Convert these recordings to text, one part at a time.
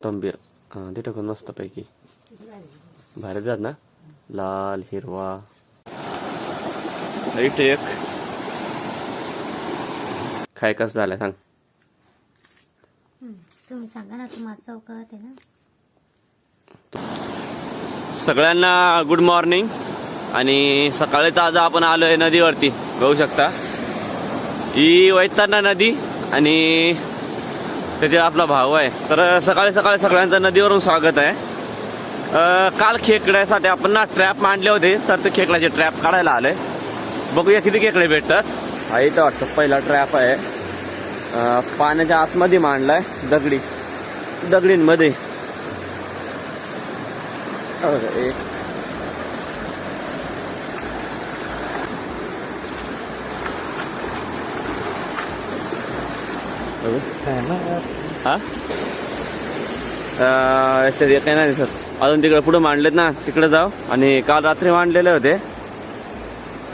तंबीर हां ते टाकून मस्तपैकी भारी जात ना? लाल हिरवा. इथे एक काय कसं झालं सांग. तुम्ही सांगा ना तुम्हाला चौकात आहे ना? सगळ्यांना गुड मॉर्निंग आणि सकाळीच आज आपण आलोय नदीवरती. बघू शकता. ही वैतरणा नदी आणि त्याचे आपला भाऊ आहे. तर सकाळी सकाळी सगळ्यांचं नदीवरून स्वागत आहे. काल खेकड्यासाठी आपण ना ट्रॅप मांडले होते. तर ते खेकड्याचे ट्रॅप काढायला आले बघूया किती खेकडे भेटतात. हा इथं वाटतं पहिला ट्रॅप आहे. पाण्याच्या आतमध्ये मांडलाय दगडी. दगडींमध्ये. एक हा? याच्यात एक आहे ना दिसत. अजून तिकडे पुढे मांडलेत ना तिकडे जाऊ आणि काल रात्री मांडलेले होते.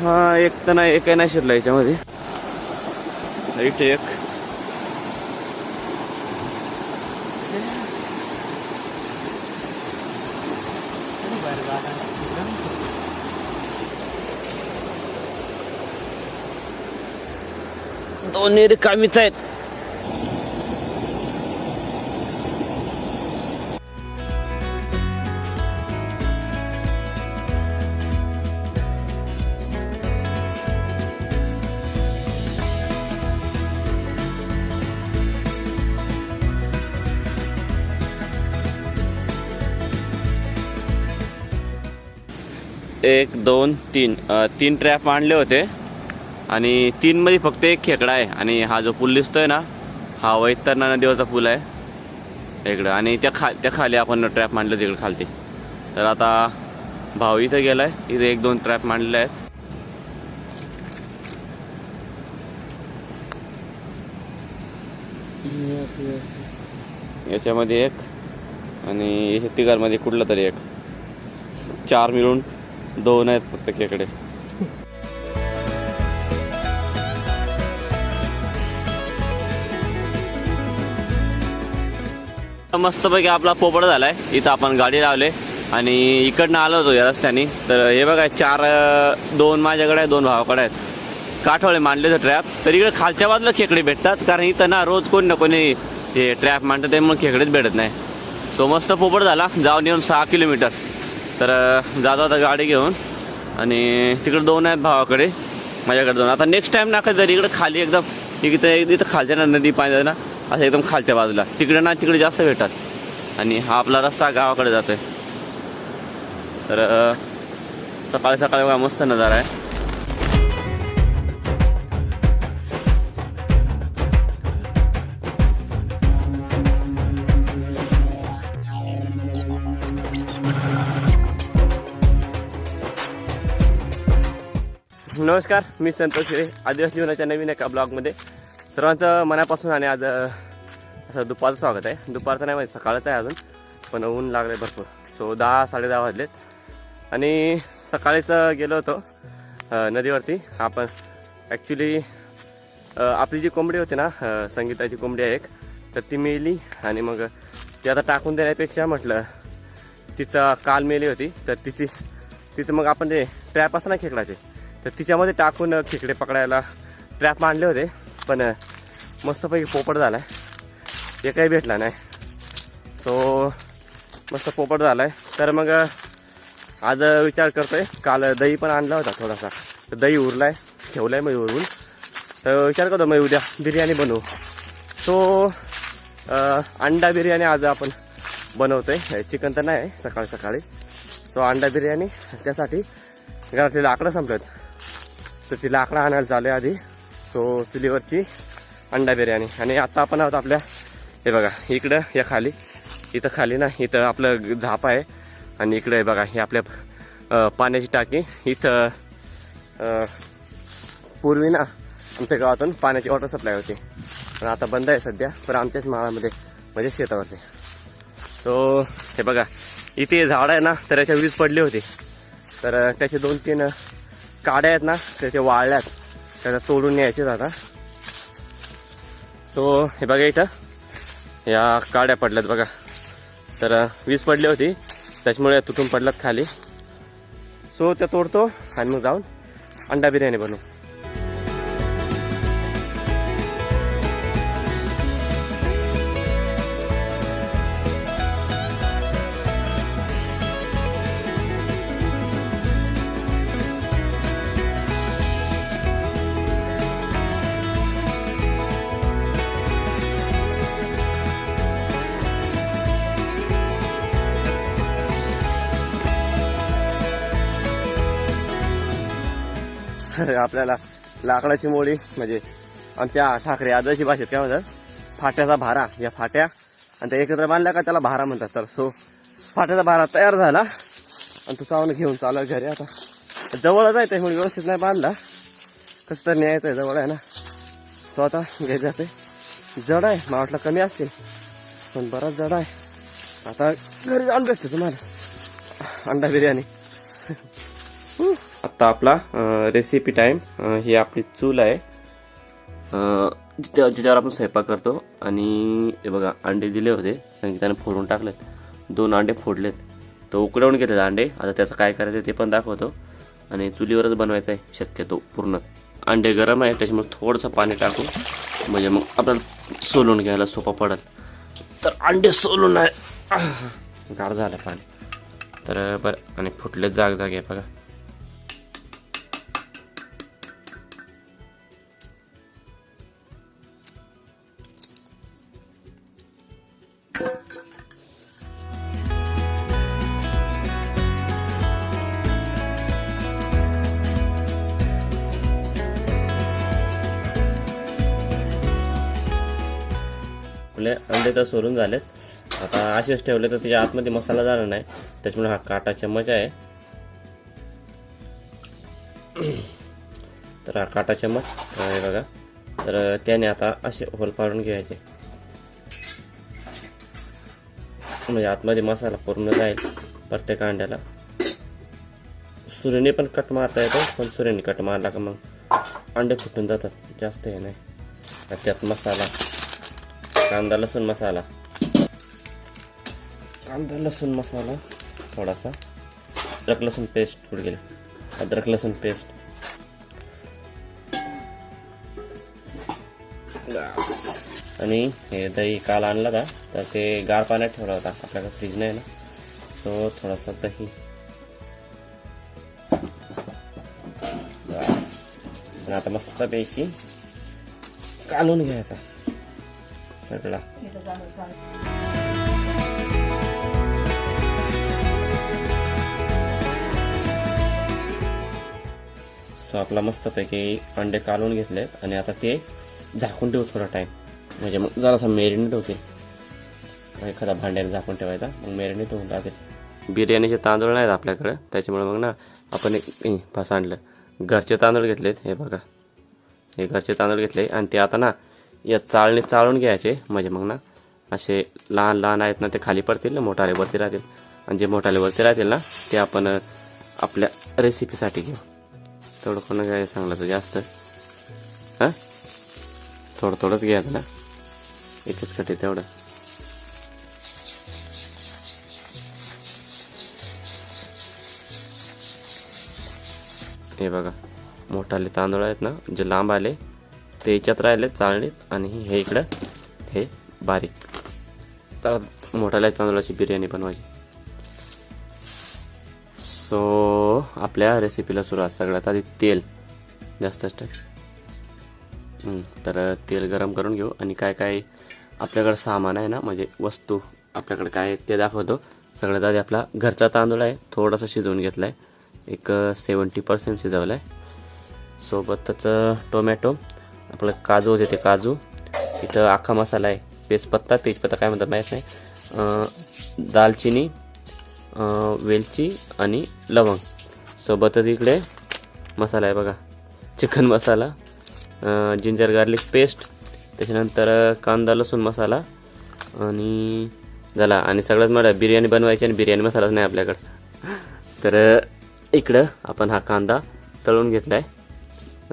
हा एक तर नाही एक आहे नाही शिरला याच्यामध्ये. इथे एक. दोन्ही रिकामीच आहेत. एक दोन तीन तीन ट्रॅप आणले होते. आणि तीनमध्ये फक्त एक खेकडा आहे. आणि हा जो पूल दिसतोय ना हा वैतरणा नदीवरचा पूल आहे. इकडं. आणि त्या खा त्या खाली आपण ट्रॅप मांडलं तिकडे खालती. तर आता भाऊ इथं गेलाय. इथे एक दोन ट्रॅप मांडलेले आहेत. याच्यामध्ये एक आणि तिघांमध्ये कुठलं तरी एक. चार मिळून दोन आहेत फक्त खेकडे. मस्तपैकी आपला पोपट झालाय. इथं आपण गाडी लावले. आणि इकडनं आलो होतो या रस्त्याने. तर हे बघा चार दोन माझ्याकडे आहे दोन भावाकडे आहेत. काठवळे मांडले तर ट्रॅप तर इकडे खालच्या बाजूला खेकडे भेटतात. कारण इथं ना रोज कोणी ना कोणी हे ट्रॅप मांडतात त्यामुळे खेकडेच भेटत नाही. सो मस्त पोपट झाला. जाऊन येऊन सहा किलोमीटर. तर जातो आता गाडी घेऊन आणि तिकडे दोन आहेत भावाकडे माझ्याकडे दोन. आता नेक्स्ट टाइम ना जर इकडे खाली एकदम इकडे इथं खालच्या ना नदी पाणी ना असं एकदम खालच्या बाजूला. तिकडे ना तिकडे जास्त भेटतात. आणि हा आपला रस्ता गावाकडे जातोय. तर सकाळी सकाळी मस्त नजारा आहे. नमस्कार मी संतोष शिरे आदिवासी जीवनाच्या नवीन एका ब्लॉगमध्ये. सर्वांचं मनापासून आणि आज असं दुपारचं स्वागत आहे. दुपारचं नाही म्हणजे सकाळचं आहे अजून पण ऊन लागले भरपूर. सो दहा साडे दहा वाजलेत. आणि सकाळीच गेलो होतो नदीवरती. आपण ॲक्च्युली आपली जी कोंबडी होती ना संगीताची कोंबडी आहे एक तर ती मेली आणि मग ती आता टाकून देण्यापेक्षा म्हटलं तिचा काल मेली होती तर तिची तिचं मग आपण ते ट्रॅप असं ना खेकडाचे तर तिच्यामध्ये टाकून खेकडे पकडायला ट्रॅप मांडले होते. पण मस्तपैकी पोपट झाला आहे एकही भेटला नाही. सो मस्त पोपट झाला आहे तर मग आज विचार करतोय. काल दही पण आणला होता थोडासा. तर दही उरला आहे ठेवला आहे मग उरून तर विचार करतो मग उद्या बिर्याणी बनवू. सो अंडा बिर्याणी आज आपण बनवतो आहे चिकन तर नाही सकाळी सकाळी. सो अंडा बिर्याणी त्यासाठी घरातले लाकडं संपलेत. तर ती लाकडं आणायला चालू आहे आधी. सो चुलीवरची अंडा बिर्याणी. आणि आता आपण आहोत आपल्या हे बघा इकडं या खाली. इथं खाली ना इथं आपलं झाप आहे. आणि इकडं हे बघा हे आपल्या पाण्याची टाकी. इथं पूर्वी ना आमच्या गावातून पाण्याची वॉटर सप्लाय होती. पण आता बंद आहे सध्या पण आमच्याच माळामध्ये म्हणजे शेतावरती. तो हे बघा इथे झाड आहे ना तर याच्या वीज पडली होती. तर त्याचे दोन तीन काड्या आहेत ना त्याचे वाळल्यात त्याला तोडून न्यायचेच आता. सो हे बघा इथं. या काड्या पडल्यात बघा. तर वीज पडली होती. त्याच्यामुळे तुटून पडलात खाली. सो त्या तोडतो आणि मग जाऊन अंडा बिर्याणी बनवू. आपल्याला लाकडाची मोळी म्हणजे आमच्या ठाकरे आजची भाषेत काय म्हणतात? फाट्याचा भारा. या फाट्या आणि त्या एकत्र बांधल्या का त्याला भारा म्हणतात. तर सो फाट्याचा भारा तयार झाला. आणि तो चावून घेऊन चालू आहे घरी आता. जवळच आहे त्यामुळे व्यवस्थित नाही बांधला. कसं तर न्यायचं आहे जवळ आहे ना. तो आता घरी जाते जड आहे मला वाटलं कमी असतील. पण बराच जड आहे. आता घरी जाऊन असते तुम्हाला. अंडा बिर्याणी. आत्ता आपला रेसिपी टाईम ही आपली चूल आहे. जिथे ज्याच्यावर आपण स्वयंपाक करतो आणि हे बघा अंडे दिले होते. संगीताने फोडून टाकलेत. दोन अंडे फोडलेत. तो उकडवून घेतलेत अंडे. आता त्याचं काय करायचं ते पण दाखवतो. आणि चुलीवरच बनवायचं आहे. शक्यतो पूर्ण. अंडे गरम आहे त्याच्यामुळे थोडंसं पाणी टाकू. म्हणजे मग आपल्याला सोलून घ्यायला सोपा पडेल. तर अंडे सोलून आहे. गार झालं पाणी. तर बरं. आणि फुटले जाग जाग आहे बघा. आपले अंडे तर सोडून झालेत. आता असेच ठेवले तर त्याच्या आतमध्ये मसाला जाणार नाही. त्याच्यामुळे हा काटा चम्मच आहे. तर हा काटा चम्मच. आहे बघा. तर त्याने आता असे होल पाडून घ्यायचे. म्हणजे आतमध्ये मसाला पूर्ण जाईल प्रत्येक अंड्याला. सुरीने पण कट मारता येतो पण सुर्याने कट मारला का मग अंडे फुटून जातात. जास्त हे नाही. त्यात मसाला. कांदा लसूण मसाला. कांदा लसूण मसाला. थोडासा. अद्रक लसूण पेस्ट कुठे गेले. अद्रक लसूण पेस्ट आणि हे दही काल आणला होता तर ते गार पाण्यात ठेवला होता. आपल्याकडे फ्रीज नाही ना. सो थोडासा दही. आता मस्तपैकी कालून घ्यायचा. सगळा. सो आपला मस्तपैकी अंडे कालून घेतले आणि आता ते झाकून ठेवू थोडा टाइम म्हणजे मग जरासा मेरिनेट होते. एखादा भांड्याने झाकून ठेवायचा मग मेरिनेट होऊन राहते बिर्याणीचे तांदूळ नाहीत आपल्याकडे त्याच्यामुळे मग ना आपण एक ए, फास आणलं. घरचे तांदूळ घेतलेत हे बघा. हे घरचे तांदूळ घेतले आणि ते आता ना या चाळणी चाळून घ्यायचे म्हणजे मग ना असे लहान लहान आहेत ना ते खाली पडतील ना मोठाले वरती राहतील. आणि जे मोठाले वरती राहतील ना ते आपण आपल्या रेसिपीसाठी घेऊ. थोडं पण काय सांगलं तर जास्त. हां? थोडं थोडंच घ्यायचं ना एकच कटी तेवढं. हे बघा मोठाले तांदूळ आहेत ना जे लांब आले ते याच्यात राहिले चाळणीत आणि हे इकडं हे बारीक. तर मोठाल्या तांदूळाची बिर्याणी बनवायची. सो आपल्या रेसिपीला सुरुवात. सगळ्यात आधी तेल. जास्तच टाक तर तेल गरम करून घेऊ. आणि काय काय आपल्याकडं सामान आहे ना म्हणजे वस्तू आपल्याकडे काय ते दाखवतो. सगळ्यात आधी आपला घरचा तांदूळ आहे. थोडासा शिजवून घेतला आहे एक सेवन्टी पर्सेंट शिजवला आहे सोबतच टोमॅटो आपलं काजू होते ते काजू. इथं अख्खा मसाला आहे. तेजपत्ता तेजपत्ता काय म्हणतात माहीत नाही. दालचिनी वेलची आणि लवंग. सोबतच इकडे मसाला आहे बघा. Chicken masala ginger garlic paste त्याच्यानंतर कांदा लसूण मसाला आणि झाला. आणि सगळंच मला बिर्याणी बनवायची आणि बिर्याणी मसालाच नाही आपल्याकडं. तर इकडं आपण हा कांदा तळून घेतला आहे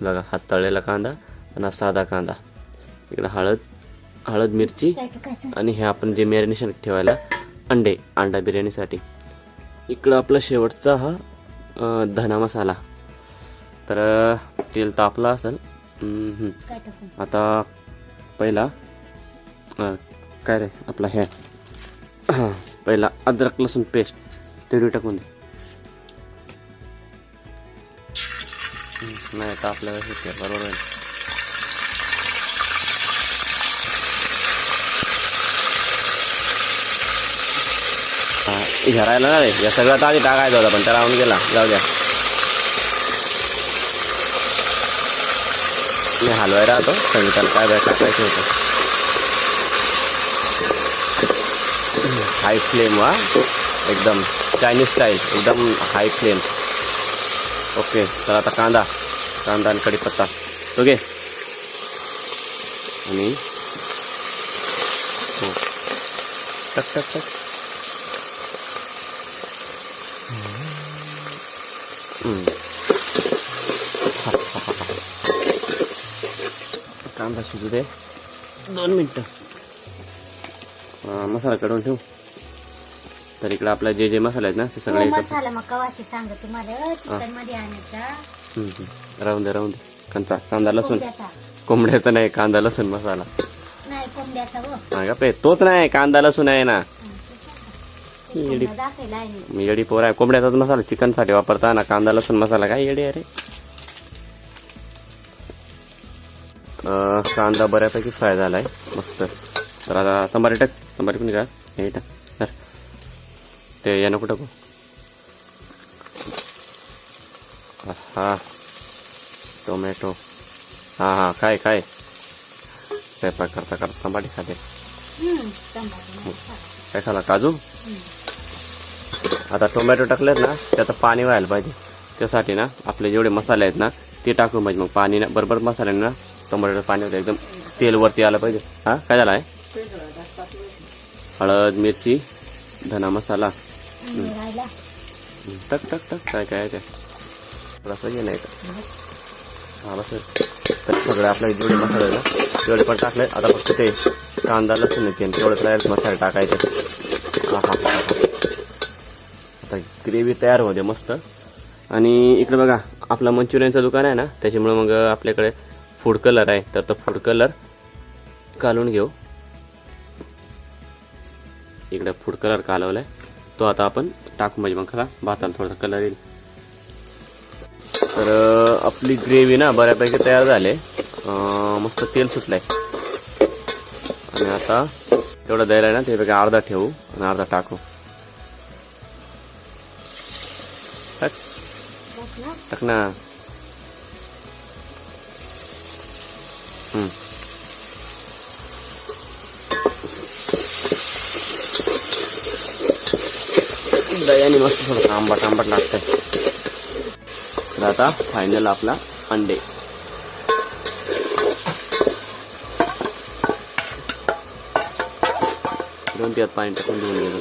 बघा हा तळलेला कांदा. आणि साधा कांदा इकडं हळद हळद मिरची आणि हे आपण जे मॅरिनेशन ठेवायला अंडे अंडा बिर्याणीसाठी इकडं आपला शेवटचा हा धना मसाला तर तेल तापला असेल आता पहिला काय रे आपला हे हां पहिला अद्रक लसूण पेस्ट तेवढी टाकून दे नाही आता आपल्याला बरोबर आहे राहिला ना रे या सगळ्यात आधी टाकायचा होता पण त्या राहून गेला जाऊ द्या मी हलवाय राहतो संगीताला काय बाय टाकायचं होतं हाय फ्लेम वा एकदम चायनीज स्टाईल एकदम हाय फ्लेम ओके तर आता कांदा कांदा आणि कढीपत्ता ओके आणि टक टक टक. कांदा शिजू दे? दोन मिनटं. मसाला काढून ठेवू. तर इकडे आपला जे जे मसाले आहेत ना ते सगळे हो, मसाला सांग तुम्हाला. चिकनमध्ये आणायचा. हम्म, हम्म. राहून दे राहून दे. कंचा कांदा लसूण. कोंबड्याचा. नाही कांदा लसूण मसाला. नाही कोंबड्याचा हो. तोच नाही कांदा लसूण आहे ना. दाखवायला आहे. मी. येडी पोर आहे. कोंबड्याचाच मसाला चिकनसाठी वापरता ना कांदा लसूण मसाला काय येडी अरे कांदा बऱ्यापैकी फ्राय झालाय. मस्त. तर आता तंबारी टाक. तंबारी पण का? हे टाक. तर ते यानं कुठं हा टोमॅटो. हा हा. काय काय? स्वयंपाक करता करता तंबाटी खाते. काय खाला? काजू. आता टोमॅटो टाकलेत ना त्याचं पाणी व्हायला पाहिजे. त्यासाठी ना आपले जेवढे मसाले आहेत ना ते टाकून पाहिजे. मग पाणी ना बरोबर मसाल्याने ना टोमॅटोचं पाणी होतं एकदम तेल वरती आलं पाहिजे. हा काय झालं आहे? हळद मिरची धना मसाला. टक टक टक काय काय काय. थोडासा हे नाही का? हां बस. तर सगळे आपल्या जेवढे मसाले ना तेवढे पण टाकले. आता फक्त ते कांदा लसूण येते तेवढे तयार मसाले टाकायचे. हा हा. आता ग्रेव्ही तयार होते मस्त. आणि इकडे बघा आपला मंचुरियनचं दुकान आहे ना त्याच्यामुळे मग आपल्याकडे फूड कलर आहे. तर तो फूड कलर कालून घेऊ. इकडे फूड कलर कालवलाय. तो आता आपण टाकू म्हणजे मग खरा भाताला थोडासा कलर येईल. तर आपली ग्रेव्ही ना बऱ्यापैकी तयार झाले. मस्त तेल सुटलंय. आणि आता तेवढं द्यायला ना ते बघा अर्धा ठेवू आणि अर्धा टाकू. बस ना टाक ना हम्म. दह्याने मस्त थोडं आंबट आंबट लागतंय. तर आता फायनल आपला अंडे. दोन त्यात पाणी टाकून घेऊन गेलो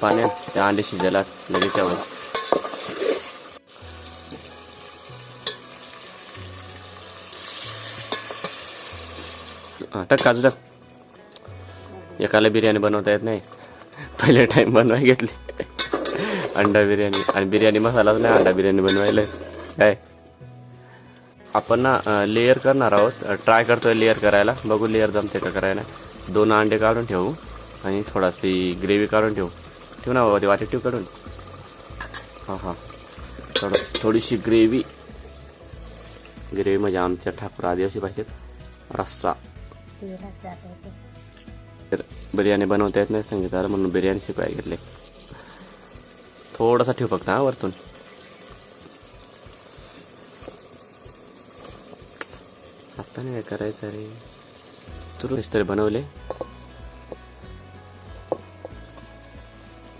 पाण्यात त्या अंडे शिजायला लगेच त्यावर हा, टाक काजू टाक. एकाला बिर्याणी बनवता येत नाही. पहिले टाइम बनवाय घेतली. अंडा बिर्याणी आणि बिर्याणी मसालाच नाही अंडा बिर्याणी बनवायला. काय? आपण ना लेअर करणार आहोत. ट्राय करतोय लेअर करायला. बघू लेअर जमते का करायला. दोन अंडे काढून ठेवू आणि थोडाशी ग्रेव्ही काढून ठेवू. ठेव ना बाबा ते ठेव ठेवू काढून. हां हां. थोडं थोडीशी ग्रेव्ही. ग्रेव्ही म्हणजे आमच्या ठाकूर आदिवासी भाषेत रस्सा. तर बिर्याणी बनवता येत नाही सांगितलं म्हणून बिर्याणी शिकवायला घेतले थोडासा ठेव फक्त हा वरतून. आता नाही काय करायचं रे? तू तरी बनवले.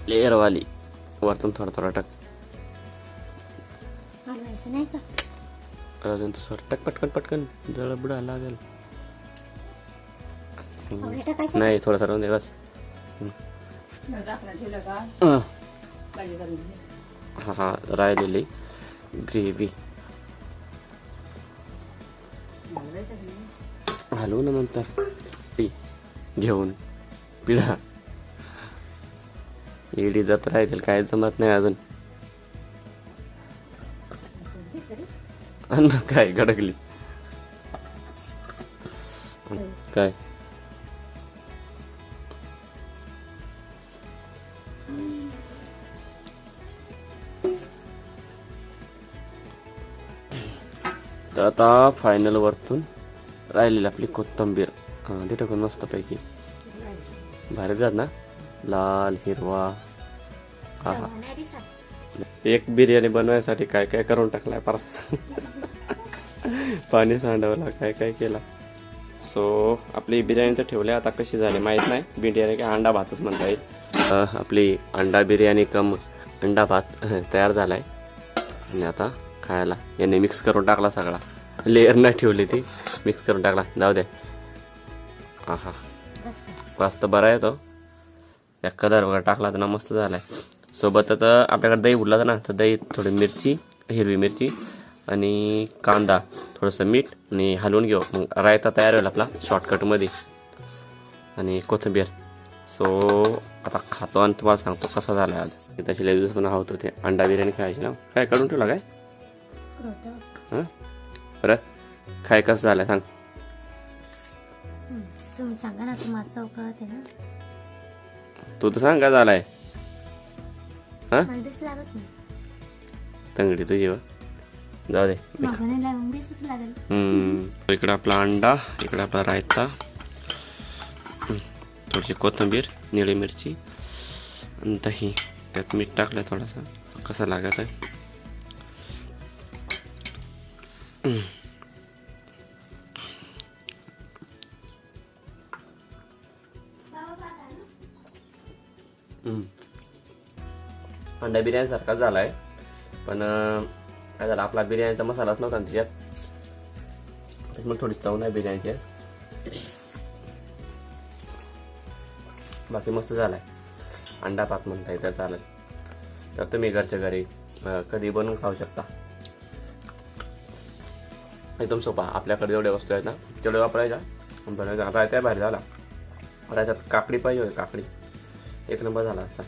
लेअर वाली. वरतून थोडा थोडा टक. हलवायचं नाही का? अजून तसं टक पटकन पटकन. जळ बुडा लागेल. एवढं टाकायचं नाही थोडासा राहून दे बस. हा. हा राहिलेली ग्रेव्ही. घालू ना नंतर. ती घेऊन. पिढा. इडी जात राहतील काय जमत नाही अजून. अन्न काय गडकली. काय? तर आता फायनल वरतून राहिलेली आपली कोथंबीर. हा ते टाकून मस्त पैकी भारी जात ना? लाल हिरवा. हा हा. नाही दिसत एक बिर्याणी बनवायसाठी काय काय करून टाकलाय परस? पाणी सांडवला काय काय केला? सो आपली बिर्याणी तर ठेवली आता कशी झाली माहीत नाही. बिर्याणी काय अंडा भातच म्हणता येईल. आपली अंडा बिर्याणी कम अंडा भात तयार झालाय. आणि आता खायला याने मिक्स करून टाकला सगळा. लेअर नाही ठेवली ती. मिक्स करून टाकला. जाऊ दे. आहा. हा बस बरा येतो. या कलर वगैरे टाकला तर ना मस्त झालाय. सोबतच आपल्याकडे दही उरला ना तर दही थोडी मिरची हिरवी मिरची आणि कांदा थोडंसं मीठ आणि हलवून घेऊ. मग रायता तयार होईल आपला शॉर्टकटमध्ये आणि कोथिंबीर. सो आता खातो आणि तुम्हाला सांगतो कसा झाला आज. तशी लई दिवस पण हवत होते. अंडा बिर्याणी खायची ना. काय काढून ठेवला काय? होतं. हां? बरं. काय कसं झालं सांग. तुम्ही सांगा ना तू तर सांग का झालाय. हां तंगडी तुझी जाऊ दे. इकडे आपला अंडा इकडे आपला रायता. थोडीशी कोथिंबीर निळी मिरची आणि दही त्यात मीठ टाकलं थोडासा कसं लागत आहे अंडा झाला आहे पण काय झालं आपला बिर्याणीचा मसालाच नव्हता त्याच्यात. त्याच्यामुळे थोडी चव नाही बिर्याणीची. बाकी मस्त झालाय. अंडा पाक म्हणता येतं चालेल. तर तुम्ही घरच्या घरी कधी बनवून खाऊ शकता. एकदम सोपा. आपल्याकडे जेवढ्या वस्तू आहेत ना तेवढे वापरायच्या. आणि रायत्या बाहेर झाला. त्याच्यात काकडी पाहिजे होती काकडी. एक नंबर झाला असता.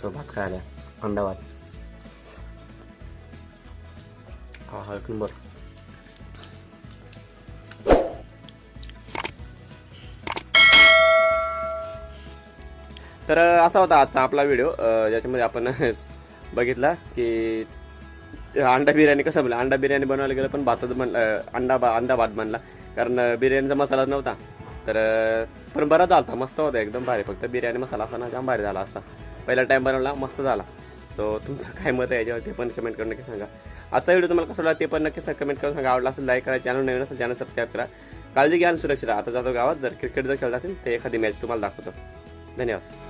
सो भात खायला. अंडा भात हा हा एक नंबर तर असा होता आजचा आपला व्हिडिओ ज्याच्यामध्ये आपण बघितला की अंडा बिर्याणी कसं बनलं? अंडा बिर्याणी बनवायला गेलं पण भातच बनलं अंडा बा अंडा भात बनला. कारण बिर्याणीचा मसालाच नव्हता. तर पण बरा झाला मस्त होता एकदम भारी. फक्त बिर्याणी मसाला असताना जाम भारी झाला असता. पहिला टाईम बनवला मस्त झाला. सो तुमचं काय मत आहे याच्यावर ते पण कमेंट करून नक्की सांगा. आजचा व्हिडिओ तुम्हाला कसा वाटला ते पण नक्की कमेंट करून सांगा. आवडला असेल लाईक करा. चॅनल नवीन असेल चॅनल सबस्क्राईब करा. काळजी घ्या आणि सुरक्षित आता जातो गावात. जर क्रिकेट जर खेळत असेल तर एखादी मॅच तुम्हाला दाखवतो. धन्यवाद.